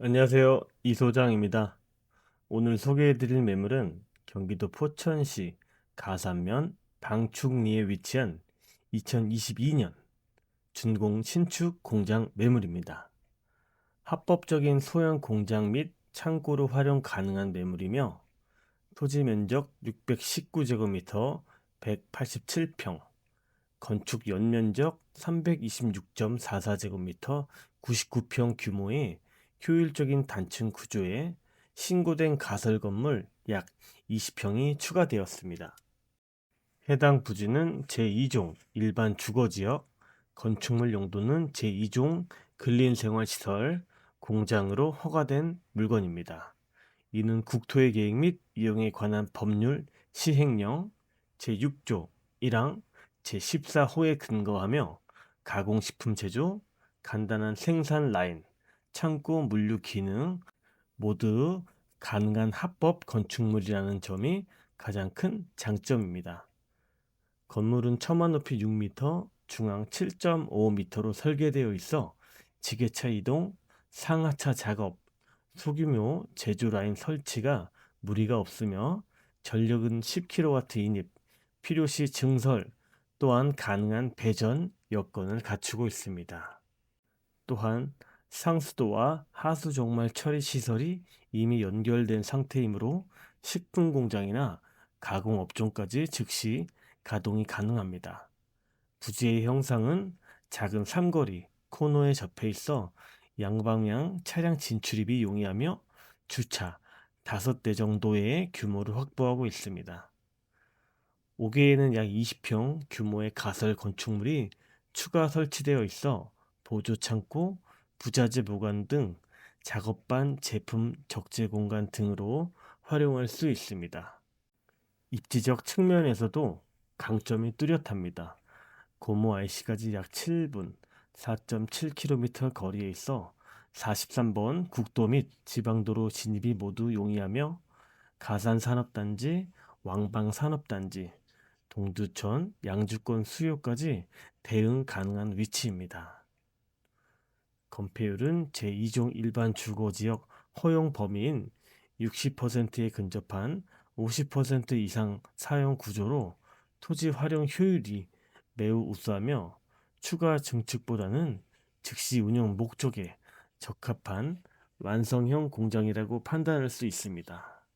안녕하세요. 이 소장입니다. 오늘 소개해드릴 매물은 경기도 포천시 가산면 방축리에 위치한 2022년 준공 신축 공장 매물입니다. 합법적인 소형 공장 및 창고로 활용 가능한 매물이며 토지 면적 619제곱미터 187평, 건축 연면적 326.44제곱미터 99평 규모의 효율적인 단층 구조에 신고된 가설 건물 약 20평이 추가되었습니다. 해당 부지는 제2종 일반 주거지역, 건축물 용도는 제2종 근린생활시설, 공장으로 허가된 물건입니다. 이는 국토의 계획 및 이용에 관한 법률 시행령 제6조 1항 제14호에 근거하며 가공식품 제조, 간단한 생산 라인, 창고 물류 기능 모두 가능한 합법 건축물이라는 점이 가장 큰 장점입니다. 건물은 처마 높이 6m, 중앙 7.5m로 설계되어 있어 지게차 이동, 상하차 작업, 소규모 제조 라인 설치가 무리가 없으며 전력은 10kW 인입, 필요시 증설 또한 가능한 배전 여건을 갖추고 있습니다. 또한 상수도와 하수 정말 처리 시설이 이미 연결된 상태이므로 식품 공장이나 가공 업종까지 즉시 가동이 가능합니다. 부지의 형상은 작은 삼거리, 코너에 접해 있어 양방향 차량 진출입이 용이하며 주차 5대 정도의 규모를 확보하고 있습니다. 5개에는 약 20평 규모의 가설 건축물이 추가 설치되어 있어 보조 창고, 부자재 보관 등 작업반 제품 적재 공간 등으로 활용할 수 있습니다. 입지적 측면에서도 강점이 뚜렷합니다. 고모 IC까지 약 7분, 4.7km 거리에 있어 43번 국도 및 지방도로 진입이 모두 용이하며 가산산업단지, 왕방산업단지, 동두천, 양주권 수요까지 대응 가능한 위치입니다. 건폐율은 제2종 일반 주거지역 허용 범위인 60%에 근접한 50% 이상 사용 구조로 토지 활용 효율이 매우 우수하며 추가 증축보다는 즉시 운영 목적에 적합한 완성형 공장이라고 판단할 수 있습니다.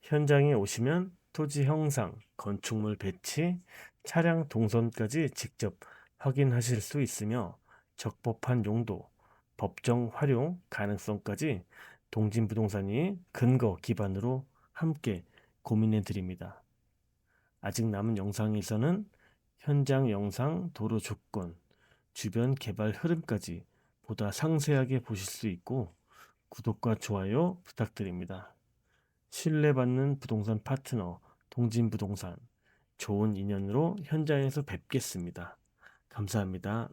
현장에 오시면 토지 형상, 건축물 배치, 차량 동선까지 직접 확인하실 수 있으며 적법한 용도, 법정 활용 가능성까지 동진부동산이 근거 기반으로 함께 고민해 드립니다. 아직 남은 영상에서는 현장 영상, 도로 조건, 주변 개발 흐름까지 보다 상세하게 보실 수 있고 구독과 좋아요 부탁드립니다. 신뢰받는 부동산 파트너 동진부동산 좋은 인연으로 현장에서 뵙겠습니다. 감사합니다.